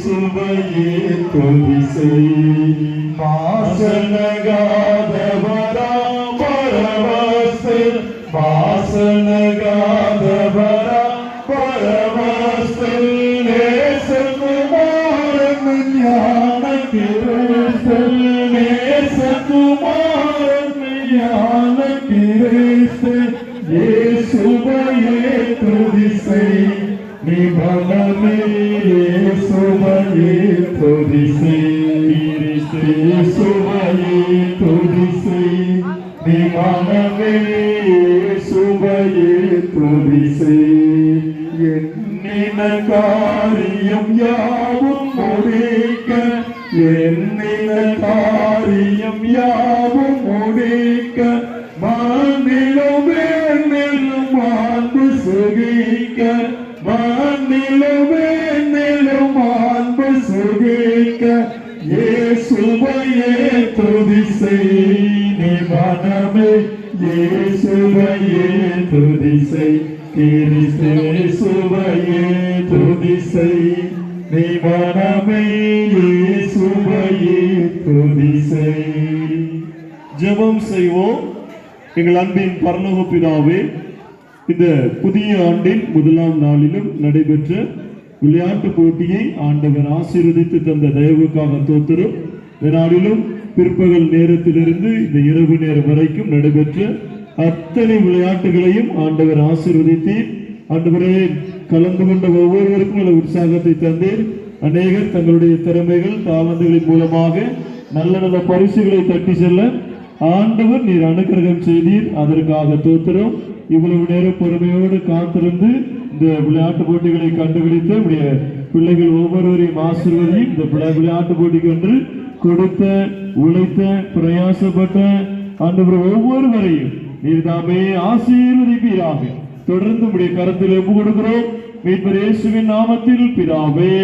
ಸುಬಯೇ ತುಳಿಸೈ ಬಾಸನಗಾದವರ ಪರವಸ್ತು ಬಾಸನಗಾದವರ ಪರವಸ್ತು ಸುಕುಮಾರ ಜ್ಞಾನ ಕಿರೇ ಸುಕುಮಾರ ಜ್ಞಾನ ಕಿರೇ ಸುಬಯೇ ತುಳಿಸೈ ನಿಭಲ இயேசுவையே துதிசை. இயேசுவையே துதிசை. நிபலமே இயேசுவையே துதிசை. எண்ணின காரியம் யாவும் முடிக்க எண்ணின காரியம் யாவும் முடிக்க மாநிலம் வேண்டிலும் மாண்பு சுகிக்க. மாநிலம் வேண்டிலும் மாண்பு சுகிக்க இயேசுவையே துதிசை நிபனமே இயேசுவையே துதிசை கிறிஸ்து இயேசுவையே துதிசை நிபனமே இயேசுவையே துதிசை ஜெபம் செய்வோம். எங்கள் அன்பின் பரலோக பிதாவே இந்த புதிய ஆண்டின் முதலாம் நாளிலும் நடைபெற்ற விளையாட்டு போட்டியை ஆண்டவர் ஆசீர்வதித்து தந்த தயவுக்காக தோத்திரும். நாளிலும் பிற்பகல் நேரத்திலிருந்து இந்த இரவு நேரம் வரைக்கும் நடைபெற்ற அத்தனை விளையாட்டுகளையும் ஆண்டவர் ஆசீர்வதித்தீர் ஆண்டவரே கலந்து கொண்ட ஒவ்வொருவருக்கும் நல்ல உற்சாகத்தை தந்தேன் அநேகர் தங்களுடைய திறமைகள் தாளந்துகளின் மூலமாக நல்ல நல்ல பரிசுகளை தட்டி செல்ல ஆண்டவர் நீர் அனுக்கிரகம் செய்தீர். அதற்காக தோத்திரம். இவ்வளவு நேரம் பொறுமையோடு காத்திருந்து இந்த விளையாட்டு போட்டிகளை கண்டுபிடித்து நம்முடைய பிள்ளைகள் ஒவ்வொருவரையும் ஆசிர்வதி இந்த விளை- விளையாட்டு போட்டிக்கு என்று கொடுத்த உழைத்த பிரயாசப்பட்ட ஆண்டவர் ஒவ்வொருவரையும் நீர் தாமே ஆசீர்வதிப்பீராக. தொடர்ந்து உடைய கரத்தில் ஒப்பு கொடுக்கிறோம். மீட்பர் இயேசுவின் நாமத்தில் பிதாவே.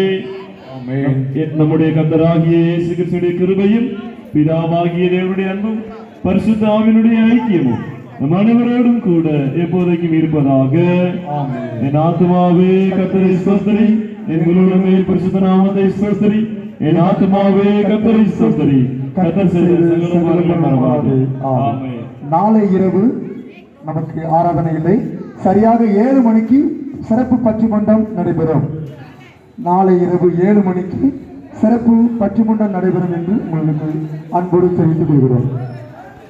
நம்முடைய கத்தராகிய இயேசு கிறிஸ்துடைய கிருபையும் பிதாவாகிய தேவனுடைய அன்பும் பரிசுத்த ஆவியினுடைய ஐக்கியமும் நம் அனைவரோடும் கூட எப்போதைக்கும் இருப்பதாக. என் ஆத்மாவே கத்தரை ஸ்தோத்திரி. என் முழுமே பரிசுத்த நாமத்தை ஸ்தோத்திரி. என் ஆத்மாவே கத்தரை ஸ்தோத்திரி. கத்தர் செய்த நாளை இரவு நமக்கு ஆராதனை இல்லை. சரியாக ஏழு மணிக்கு சிறப்பு பற்றிமன்றம் நடைபெறும். நாளை இரவு ஏழு மணிக்கு சிறப்பு பற்றிமன்றம் நடைபெறும் என்று உங்களுக்கு அன்போடு தெரிவித்துக் கொள்கிறோம்.